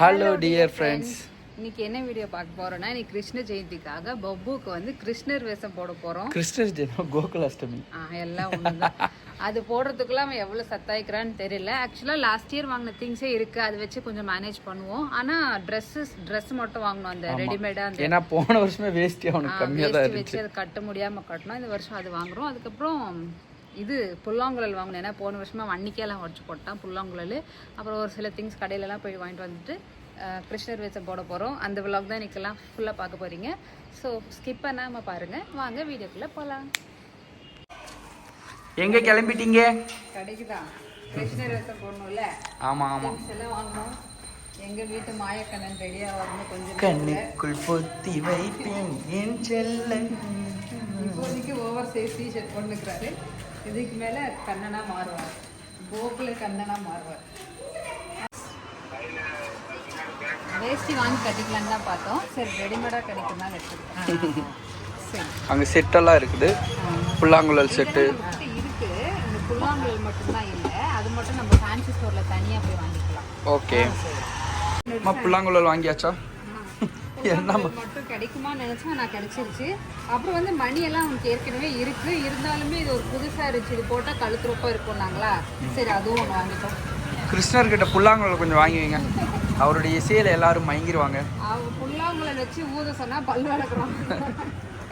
Hello dear friends இன்னைக்கு என்ன video பார்க்க போறோம்னா இன்னைக்கு கிருஷ்ண ஜெயந்திக்காக பப்புக்கு வந்து கிருஷ்ணர் வேஷம் போட போறோம். கிறிஸ்டஸ் தினம் கோகுலாஷ்டமி. எல்லாம் ஒண்ணுதான். அது போடுறதுக்குள்ள அவன் எவ்வளவு சத்தாய்க்கிறான்னு தெரியல. ஆக்சுவலா லாஸ்ட் இயர் வாங்கின திங்ஸே இருக்கு. அதை வச்சு கொஞ்சம் மேனேஜ் பண்ணுவோம். ஆனா ட்ரெஸ்ஸஸ் ட்ரெஸ் மட்டும் வாங்கணும். அந்த ரெடிமேடா அந்த ஏன்னா போன வருஷமே வேஸ்டி அவனுக்கு கம்மியாக தான் இருந்துச்சு. வச்சு அதை கட்ட முடியாம கட்டணும் இந்த வருஷம் அது வாங்குறோம். அதுக்கப்புறம் இது புல்லாங்குழல் வாங்கணும் ஏன்னா போன வருஷமா வன்னிக்கையெல்லாம் உடச்சு போட்டான் புல்லாங்குழல். அப்புறம் ஒரு சில திங்ஸ் கடையிலலாம் போய் வாங்கிட்டு வந்துட்டு கிருஷ்ணர் வேஷம் போட போகிறோம் அந்த விலாக் தான் இன்னைக்கெல்லாம் ஃபுல்லாக பார்க்க போகிறீங்க ஸோ ஸ்கிப் பண்ணாமல் பாருங்கள் வாங்க வீடியோக்குள்ளே போகலாம் எங்க கிளம்பிட்டீங்க? கடைக்கு தான் கிருஷ்ணர் வேஷம் போடணும்ல. ஆமா ஆமா. திங்ஸ் எல்லாம் வாங்கணும். எங்கள் வீட்டு மாயக்கண்ணன் ரெடியாக வரணும் கொஞ்சம் கண்ணுக்குள் பொத்தி வைப்பேன் என் செல்ல. இப்போதைக்கு ஓவர் சைஸ் டிஷர்ட் போட்டுக்கிறாரு இதுக்கு மேலே கண்ணனா மாறுவார். கோகுல கண்ணனா மாறுவார். வேஷ்டி வாங்கி கட்டிக்கலான்னு தான் பார்த்தோம். சரி ரெடிமேடாக கிடைக்கும் தான் எடுத்துக்கிட்டோம் சரி. அங்க செட்டெல்லாம் இருக்குது. புல்லாங்குழல் செட்டு இதெல்லாம் நம்மகிட்ட இருக்கு. இந்த புல்லாங்குழல் மட்டும்தான் இல்லை. அது மட்டும் நம்ம ஃபேன்சி ஸ்டோர்ல தனியாக போய் வாங்கிக்கலாம். ஓகே புல்லாங்குழல் வாங்கியாச்சா? மட்டும் கிடைக்குமான்னு நினைச்சா நான் கிடைச்சிருச்சு. அப்புறம் வந்து மணி எல்லாம் உனக்கு ஏற்கனவே இருக்கு. இருந்தாலுமே இது ஒரு புதுசா இருந்துச்சு. இது போட்டா கழுத்துறப்பா இருக்கும்னாங்களா? சரி அதுவும் ஒன்று வாங்கிட்டோம் கிருஷ்ணர் கிட்ட புல்லாங்குழல் கொஞ்சம் வாங்கி வைங்க அவருடைய இசையில எல்லாரும் மயங்கிருவாங்க. அவ புல்லாங்குழல் வச்சு ஊத சொன்னா பல் வளர்க்குறோம்.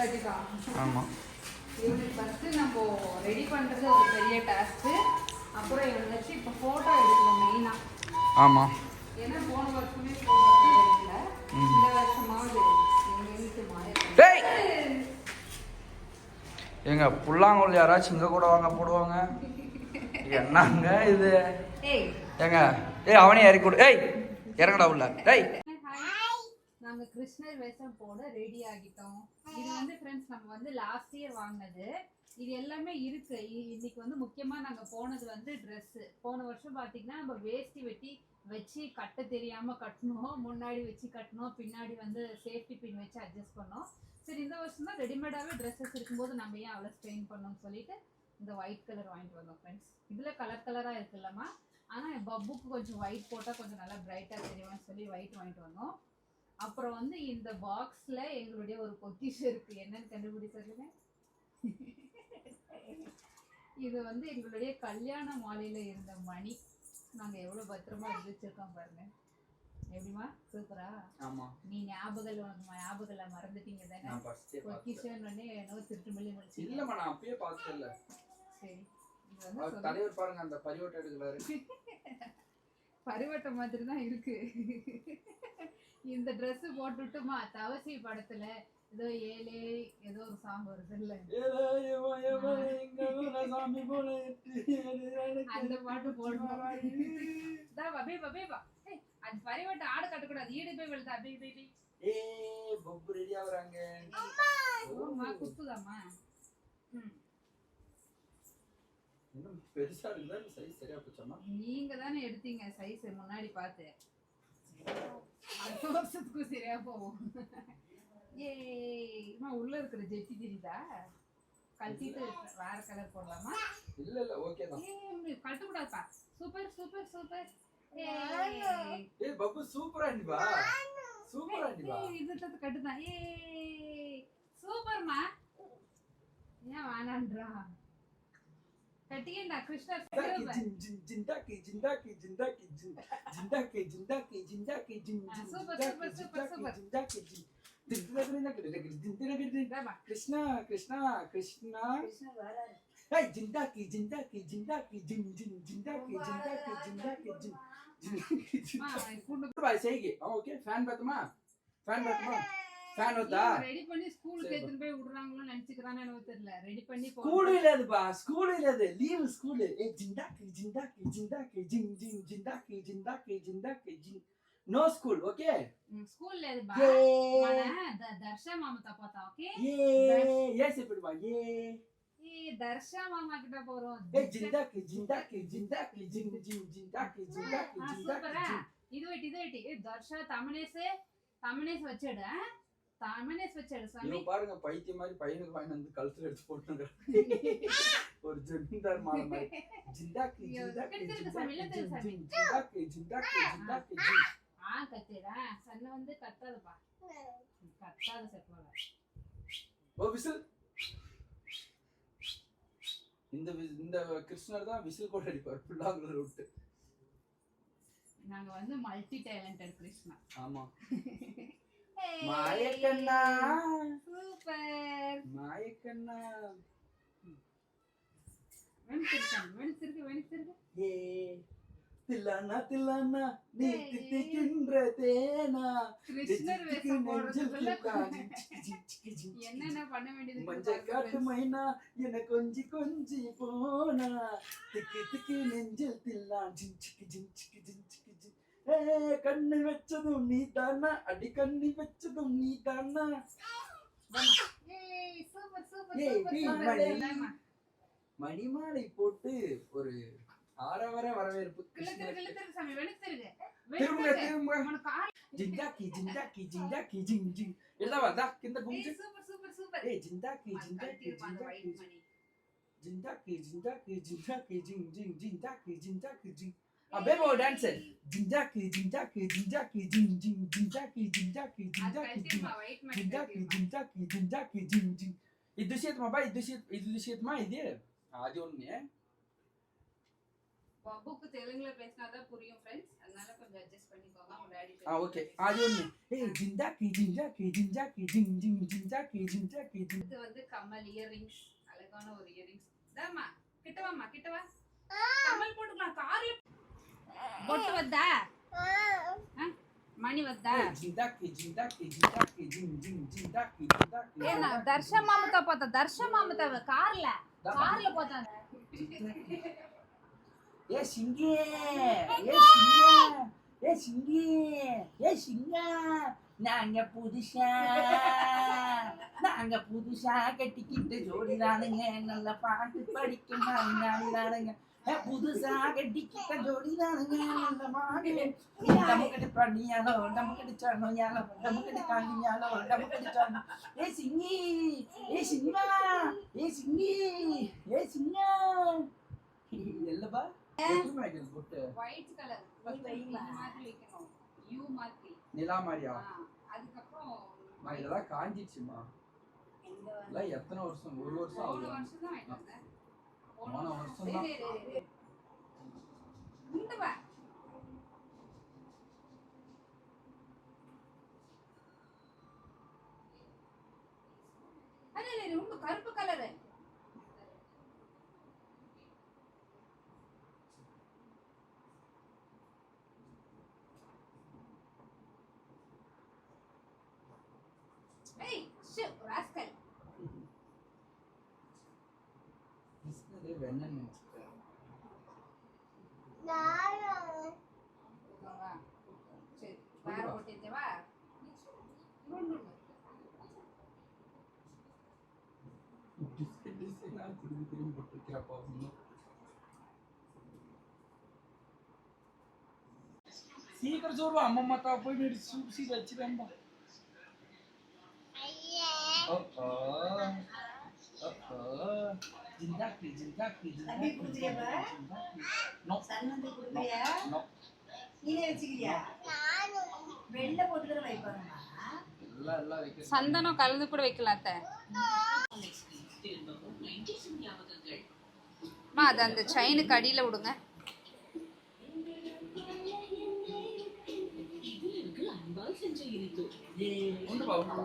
இங்கேயே விசாரிச்சுக்கலாம். ஆமா. இவனுக்கு ஃபஸ்ட்டு நம்ம ரெடி பண்ணுறது ஒரு பெரிய டாஸ்க்கு அப்புறம் இவனை வச்சு இப்போ ஃபோட்டோ எடுக்கணும் மெயினாக ஆமா. ஏன்னா போன வருஷமே ஃபோட்டோ எடுக்கல. இந்த வருஷமாவது ஏங்க புல்லாங்குழல் யாராச்சும் இங்க கூட வாங்க போடுவாங்க? என்னங்க இது? ஏங்க ஏய் அவனே இறக்கி கொடு ஏய் இறங்கடா உள்ள. டேய்! நாங்க கிருஷ்ணர் வேஷம் போட ரெடி ஆகிட்டோம். இது வந்து ஃப்ரெண்ட்ஸ் நம்ம வந்து லாஸ்ட் இயர் வாங்கினது. இது எல்லாமே இருக்கு. இ- இன்னைக்கு வந்து முக்கியமா நாங்க போனது வந்து ட்ரெஸ் போன வருஷம் பாத்தீங்கன்னா நம்ம வேஷ்டி வெட்டி வச்சு கட்ட தெரியாம கட்டணும். முன்னாடி வச்சு கட்டணும். பின்னாடி வந்து சேஃப்டி பின் வச்சு அட்ஜஸ்ட் பண்ணோம். சரி இந்த வருஷம் தான் ரெடிமேடாவே ட்ரெஸ்ஸஸ் இருக்கும்போது நம்ம ஏன் அவ்வளோ ஸ்ட்ரெயின் பண்ணோம்னு சொல்லிட்டு இந்த ஒயிட் கலர் வாங்கிட்டு வந்தோம் ஃப்ரெண்ட்ஸ் இதுல கலர் கலரா இருக்குல்லம்மா. ஆனா பப்புக்கு கொஞ்சம் ஒயிட் போட்டா கொஞ்சம் நல்லா பிரைட்டா தெரியும்னு சொல்லி ஒயிட் வாங்கிட்டு வந்தோம். அப்புறம் வந்து இந்த பாக்ஸ்ல எங்களுடைய ஒரு பொக்கிஷம் இருக்கு. என்னன்னு கண்டுபிடி சொல்லுங்க இது வந்து எங்களுடைய கல்யாண மாலையில இருந்த மணி. நாங்க எவ்வளவு பத்திரமா எடுத்து வச்சிருக்கோம் பாருங்க. எப்படிமா சூப்பரா ஆமா. நீ ஞாபகம் உனக்கு ஞாபகம் மறந்துட்டீங்க தானே? பொக்கிஷன் உடனே என்னவோ திருட்டு மல்லி முடிச்சு இல்லம்மா நான் அப்பயே பார்த்ததில்ல சரி. தலைவர் பாருங்க அந்த பரிவட்டம் எடுக்கிறாரு. பரிவட்ட மாதிரி தான் இருக்கு. இந்த Dress போட்டுட்டுமா தவசி படத்துல ஏதோ ஏழே ஏதோ ஒரு சாங் வருது இல்ல? அந்த பாட்டு போடணும். தா பபே பபே பா ஏய், அது பரிவட்ட ஆடு கட்டக்கூடாது. ஈடு போய் வெளுத்தா அபி பேபி ஏ பப்பு ரெடி ஆகுறாங்க. ஓமா குத்துதாம்மா. ம். இன்னும் பெருசா இருக்குதா? சைஸ் சரியா நீங்க தானே எடுத்தீங்க சைஸ் முன்னாடி பார்த்து. அடுத்த வருஷத்துக்கும் சரியா போவோம் ஏய் அம்மா, உள்ள இருக்கிற ஜெட்டி தெரியுதா? கழட்டிட்டு வேற கலர் போடலாமா? இல்ல இல்ல ஓகே தான். ஏய் கழட்ட கூடாதுப்பா சூப்பர் சூப்பர் சூப்பர் ஏய் ஏய் பப்பு சூப்பரா இருந்துப்பா சூப்பரா ஏய், இது தத்து கட்டுதான். ஏய் சூப்பர்மா ஏன் வேணான்றா? ಕಟ್ಟಿಗೆನ ಕೃಷ್ಣ ಜಿಂದಾ ಕಿ ಜಿಂದಾ ಕಿ ಜಿಂದಾ ಕಿ ಜಿಂದಾ ಕಿ ಜಿಂದಾ ಕಿ ಜಿಂದಾ ಕಿ ಜಿಂದಾ ಕಿ ಜಿಂದಾ ಕೃಷ್ಣ ಕೃಷ್ಣ ಕೃಷ್ಣ ज़िंदा की ज़िंदा की ज़िंदा की जिन जिन ज़िंदा की ज़िंदा की ज़िंदा की जिन जिन की ज़िंदा भाई सही है ओके फ़ैन बतमा फ़ैन बतमा ఫ్యాన్ వద్దా ரெடி பண்ணி ஸ்கூலுக்கு எடுத்துட்டு போய் விடுறாங்களோ நினைச்சுக்கிறானே எனக்கு தெரியல ரெடி பண்ணி போ- స్కూల్ లేదు బా స్కూల్ లేదు లీవ్ స్కూల్ ఏ జిందాకి జిందాకి జిందాకి జిన్ జిన్ జిందాకి జిందాకి జిందాకి జిన్ నో స్కూల్ ఓకే ம், ஸ்கூல்ல இது பா ఏ మన ద- దర్శ మామతో పోతా ఓకే ఏ ఏ చెప్పడు బా ఏ ఈ దర్శ మామ கிட்ட போறோம் ఏ జిందాకి జిందాకి జిందాకి జిన్ జిన్ జిందాకి జిందాకి ఆ, జిందాకి సూపరా జిన్ இது வெட்டி இது வெட்டி ஏய், தர்ஷா தமிழேசு தமிழேஸ் வச்சிடு சாமி. பாருங்க பைத்தியம் மாதிரி பையனுக்கு வாங்கி வந்து கழுத்துல எடுத்து போட்டுங்க ஒரு ஜமீன்தார் மாலை மாதிரி. ஜிந்தாக்கு ஜிந்தாக்கு ஜிந்தாக்கு. ஜிந்தாக்கு ஆ கத்திடா சன்ன வந்து கத்தாதப்பா. கத்தாத செப்போல ஓ விசில். இந்த இந்த கிருஷ்ணர் தான் விசில் கூட அடிப்பார். பிள்ளாங்களை விட்டு. நாங்க வந்து மல்டி டேலண்டட் கிருஷ்ணா ஆமா. மாயக்கண்ணா. சூப்பர். மாயக்கண்ணா. தில்லானா தில்லானா நீ. தித்திக்கின்ற தேனா. கிருஷ்ணர் வேஷம் போடுறதுக்குள்ள என்னென்ன பண்ண வேண்டியது மஞ்சள் காட்டு. மைனா என கொஞ்சி கொஞ்சி போனா. திக்கு திக்கு நெஞ்சில் தில்லான். ஜிஞ்சிக்கு ஜிஞ்சிக்கு கண்ணு வச்சதும் நீ தானா அடி கண்ணி வச்சதும் நீ தானா மணிமாலை போட்டு ஒரு ஆரவர வரவேற்பு திரும்ப திரும்ப. ஜிந்தாக்கி ஜிந்தாக்கி ஜிந்தாக்கி ஜிங் ஜிங் இல்லவா தா கிந்த குஞ்சு. Super super super. ஏய் ஜிந்தாக்கி ஜிந்தாக்கி ஜிந்தாக்கி ஜிந்தாக்கி ஜிந்தாக்கி ஜிந்தாக்கி ஜிங் ஜிங் ஜிந்தாக்கி ஜிந்தாக்கி ஜிங் பேபோ டான்ஸ் ஜிஞ்சாக்கு ஜிஞ்சாக்கு ஜிஞ்சாக்கு ஜிங் ஜிங் ஜிஞ்சாக்கு ஜிஞ்சாக்கு ஜிஞ்சாக்கு ஜிஞ்சாக்கு ஜிஞ்சாக்கு ஜிஞ்சாக்கு ஜிங் ஜிங் ಇದು ಸೇತ್ ಮಾ ಬಾ ಇದು ಸೇತ್ ಇದು ಸೇತ್ ಮಾ ಇದೆ ಅದು ಒನ್ನೆ பப்புக்கு தெலுங்குல பேசினாதான் புரியும் ஃப்ரெண்ட்ஸ் அதனால கொஞ்சம் அட்ஜஸ்ட் பண்ணிக்கோங்க உங்க டாடி ஜிந்தா கி ஜிந்தா கி ஜிந்தா கி ஜிங் வந்து கமல் இயரிங்ஸ். அழகான ஒரு இயரிங்ஸ். தாமா கிட்ட வாமா கமல் பொட்டு வந்தா ஆ? மணி వద్దా జిందాకి జిందాకి జిందాకి జింగ్ జింగ్ జిందాకి జిందాకి ఏనా దర్శ మామతో పోతా దర్శ మామతో కార్ల కార్ల పోతా ஏ சிங்கே ஏ சிங்கே ஏ சிங்கே ஏ சிங்கா நாங்க புதுசா நாங்க புதுசா கட்டிக்கிட்டு ஜோடிதானுங்க நல்ல பாட்டு படிக்கும் நானுங்க புதுசா கட்டிக்கிட்ட ஜோடிதானுங்க நல்ல பாட்டு டமுக்கடி பண்ணியாலோ டமுக்கடி சொன்னியாலோ டமுக்கடி காண்டியாலோ டமுக்கடி சொன்ன ஏ சிங்கி ஏ சிங்கா ஏ சிங்கி ஏ சிங்கா ஒயிட் கலர் யூ நிலா மாதிரியா அதுக்கப்புறம் இதெல்லாம் காஞ்சிடுச்சுமா? இதெல்லாம் எத்தனை வருஷம் ஒரு வருஷம் ஆகுது வருஷம் தான் வாங்கிட்டு வந்தேன் போன வருஷம் தான் கருப்பு கலரு கிருஷ்ணரே வெண்ணன் நினைச்சிட்டேன் வா. சரி வேற போட்டிருந்தேவா திரும்பி திரும்பி சீக்கிரம் சொல்லுவா அம்மம்மா தா போய் சூப்சி வச்சிருந்தா ஜிந்தாக்கி ஜிந்தாக்கி தண்ணி? நோ. நோ. நீனே வச்சுக்கிறியா? வெள்ளை போட்டுக்கிற வைப்பாங்கம்மா. வைக்க சந்தனம் கலந்து கூட வைக்கலாம் அத்தை. அம்மா அது அந்த செயினுக்கு அடியில விடுங்க. ఉండు బా ఉండు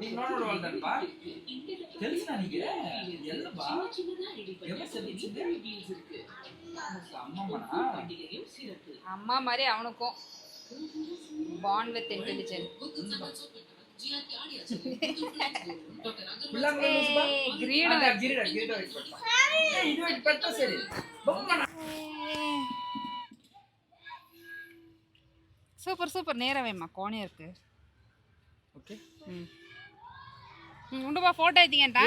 నీకు నోడు వాళ్ళదబ్బా తెలుసా నీకు ఎల్లబ్బా ఎవరు చెప్పించింది అమ్మమ్మనా அம்மா மாதிரி அவனுக்கும் பாண்ட் வித் இன்டெலிஜென்ட் పిల్లలు green గిరిడ గిరిడ ఇది పెట్టి சூப்பர் சூப்பர். நேரம் வேம்மா கோனே இருக்கு. ஓகே ம். உண்டுப்பா ஃபோட்டோ எடுத்தீங்கட்டா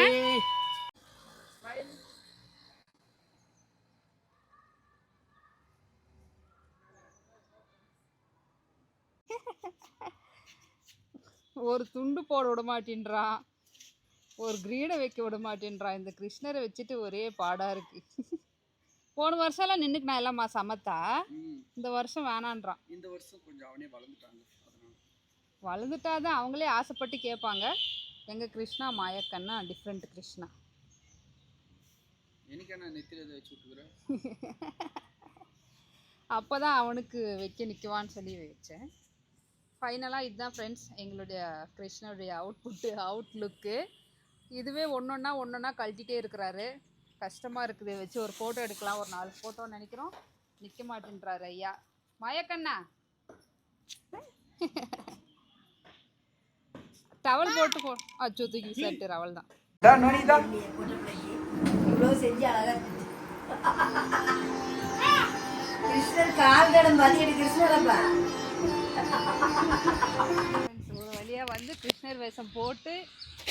ஒரு துண்டு போட விட மாட்டேன்றான் ஒரு கிரீடை வைக்க விட மாட்டேன்றான் இந்த கிருஷ்ணரை வச்சுட்டு ஒரே பாடாக இருக்குது போன வருஷம்லாம் நின்றுக்கு நான் எல்லாம்மா சமத்தா. இந்த வருஷம் வேணான்றான். இந்த வருஷம் கொஞ்சம் அவனே வளர்ந்துட்டாங்க வளர்ந்துட்டாதான் அவங்களே ஆசைப்பட்டு கேட்பாங்க. எங்கள் கிருஷ்ணா மாயக்கண்ணா டிஃப்ரெண்ட் கிருஷ்ணா. அப்போ தான் அவனுக்கு வைக்க நிற்குவான்னு சொல்லி வச்சேன். ஃபைனலாக இதுதான் ஃப்ரெண்ட்ஸ் எங்களுடைய கிருஷ்ணனுடைய அவுட்புட்டு அவுட்லுக்கு இதுவே ஒன்றொன்னா ஒன்றொன்னா கழட்டிகிட்டே இருக்கிறாரு. கஷ்டமாக இருக்குது. வச்சு ஒரு ஃபோட்டோ எடுக்கலாம். ஒரு நாலு ஃபோட்டோன்னு நினைக்கிறோம். நிற்க மாட்டேன்றாரு ஐயா. மாயக்கண்ணா. டவல் போட்டு போ. அச்சோ தூக்கி விசாரிட்டு அவள் தான். கிருஷ்ணர் கால் கடன் பதியடி கிருஷ்ணரப்பா. ஒரு வழியாக வந்து கிருஷ்ணர் வேஷம் போட்டு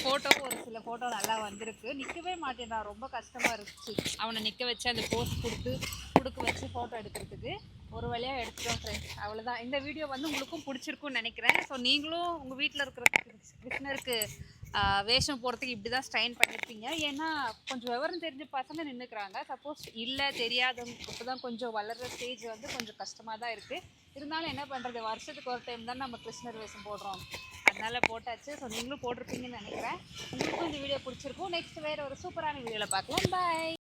ஃபோட்டோ ஒரு சில ஃபோட்டோ நல்லா வந்திருக்கு. நிற்கவே மாட்டேன்டான் ரொம்ப கஷ்டமாக இருந்துச்சு. அவனை நிற்க வச்சு அந்த போஸ் கொடுத்து கொடுக்க வச்சு ஃபோட்டோ எடுக்கிறதுக்கு. ஒரு வழியாக எடுத்துட்டோம் ஃப்ரெண்ட்ஸ் அவ்வளோதான் இந்த வீடியோ வந்து உங்களுக்கும் பிடிச்சிருக்கும்னு நினைக்கிறேன். ஸோ நீங்களும் உங்கள் வீட்டில் இருக்கிற கிருஷ்ணருக்கு வேஷம் போகிறதுக்கு இப்படி தான் ஸ்ட்ரைன் பண்ணியிருப்பீங்க ஏன்னா கொஞ்சம் விவரம் தெரிஞ்ச பசங்க நின்றுக்கிறாங்க சப்போஸ் இல்லை தெரியாதவங்க இப்போ தான் கொஞ்சம் வளர்கிற ஸ்டேஜ் வந்து கொஞ்சம் கஷ்டமாக தான் இருக்குது இருந்தாலும் என்ன பண்ணுறது வருஷத்துக்கு ஒரு டைம் தான் நம்ம கிருஷ்ணர் வேஷம் போடுறோம். அதனால போட்டாச்சு. ஸோ நீங்களும் போட்டிருப்பீங்கன்னு நினைக்கிறேன். உங்களுக்கும் இந்த வீடியோ பிடிச்சிருக்கும். நெக்ஸ்ட் வேறு ஒரு சூப்பரான வீடியோவில் பார்க்கலாம். பாய்